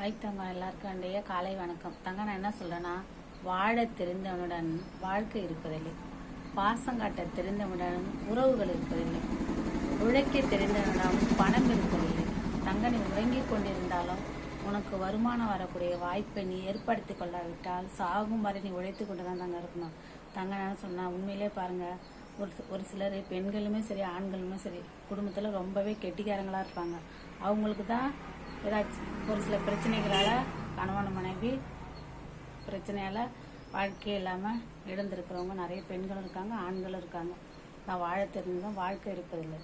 Hi தங்க எல்லாருக்கும் அண்டைய காலை வணக்கம். தங்க நான் என்ன சொல்றேன்னா வாழ தெரிந்தவனுடன் வாழ்க்கை இருப்பதில்லை. பாசம் காட்ட தெரிந்தவனுடன் உறவுகள் இருப்பதில்லை. உழைக்க தெரிந்தவனிடம் பணம் இருப்பதில்லை. தங்க நீ உறங்கிக் கொண்டிருந்தாலும் உனக்கு வருமானம் வரக்கூடிய வாய்ப்பை நீ ஏற்படுத்தி கொள்ளாவிட்டால் சாகும் வரை நீ உழைத்து கொண்டு தான் தங்க இருக்கணும். தங்க நான் சொன்னா உண்மையிலே பாருங்க ஒரு ஒரு சிலர் பெண்களுமே சரி ஆண்களுமே சரி குடும்பத்தில் ரொம்பவே கெட்டிக்காரங்களாக இருப்பாங்க. அவங்களுக்கு தான் ஏதாச்சும் ஒரு சில பிரச்சனைகளால் கணவன் மனைவி பிரச்சனையால் வாழ்க்கையே இல்லாமல் இழந்திருக்கிறவங்க நிறைய பெண்களும் இருக்காங்க ஆண்களும் இருக்காங்க. நான் வாழ தெரிஞ்சுதான் வாழ்க்கை இருப்பதில்லை.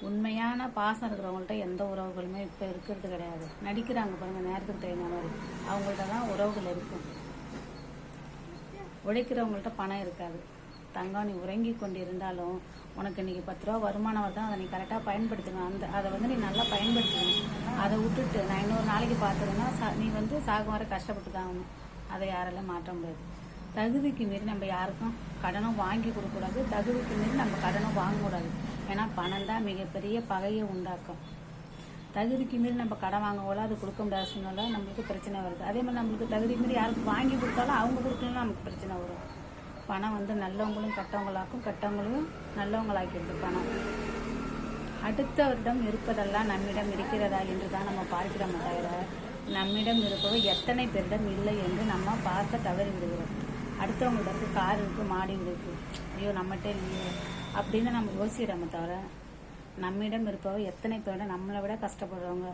உண்மையான பாசம் இருக்கிறவங்கள்ட்ட எந்த உறவுகளுமே இப்போ இருக்கிறது கிடையாது. நடிக்கிறாங்க பாருங்கள் நேரத்துக்கு தகுந்த மாதிரி. அவங்கள்ட்ட தான் உறவுகள் இருக்கும். உழைக்கிறவங்கள்ட்ட பணம் இருக்காது. தங்கம் நீ உறங்கி கொண்டு இருந்தாலும் உனக்கு இன்னைக்கு பத்து ரூபா வருமானம் வருதா அதை நீ கரெக்டாக பயன்படுத்தணும் அந்த அதை வந்து நீ நல்லா பயன்படுத்தணும் அதை விட்டுட்டு நான் இன்னொரு நாளைக்கு பார்த்துருன்னா நீ வந்து சாகும் வர கஷ்டப்பட்டு தான் ஆகணும். அதை யாராலும் மாற்ற முடியாது. தகுதிக்கு மீறி நம்ம யாருக்கும் கடனும் வாங்கி கொடுக்கக்கூடாது. தகுதிக்கு மீறி நம்ம கடனும் வாங்கக்கூடாது. ஏன்னா பணம் தான் மிகப்பெரிய பகையை உண்டாக்கும். தகுதிக்கு மீறி நம்ம கடன் வாங்கவோல அது கொடுக்க முடியாது சொன்னால நம்மளுக்கு பிரச்சனை வருது. அதே மாதிரி நம்மளுக்கு தகுதி மீறி யாருக்கு வாங்கி கொடுத்தாலும் அவங்க கொடுக்கணும் நமக்கு பிரச்சனை வரும். பணம் வந்து நல்லவங்களும் கெட்டவங்களாக்கும் கெட்டவங்களையும் நல்லவங்களாக்கிடுது பணம். அடுத்தவரிடம் இருப்பதெல்லாம் நம்மிடம் இருக்கிறதா என்று தான் நம்ம பார்க்கிறோமே தவிர நம்மிடம் இருப்பவை எத்தனை பேரிடம் இல்லை என்று நம்ம பார்க்க தவறி விடுகிறோம் அடுத்தவங்கள்ட்ட கார் இருக்குது மாடி இருக்குது ஐயோ நம்மகிட்ட இல்லையே அப்படின்னு நம்ம யோசிக்கிறோமே தவிர நம்மிடம் இருப்பவை எத்தனை பேரிடம் நம்மளை விட கஷ்டப்படுறவங்க.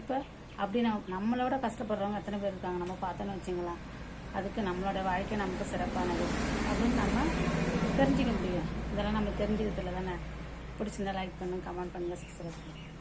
இப்போ அப்படி நம்ம நம்மளை விட கஷ்டப்படுறவங்க எத்தனை பேர் இருக்காங்க? நம்ம பார்த்தோன்னு வச்சுங்களேன். அதுக்கு நம்மளோட வாழ்க்கை நமக்கு சிறப்பானது. அப்படின்னு நம்ம தெரிஞ்சுக்க முடியும். இதெல்லாம் நம்ம தெரிஞ்சுக்கிறதுல தானே. பிடிச்சிருந்தா லைக் பண்ணுங்க கமெண்ட் பண்ணுங்க சப்ஸ்கிரைப் பண்ணுங்கள்